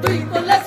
对不来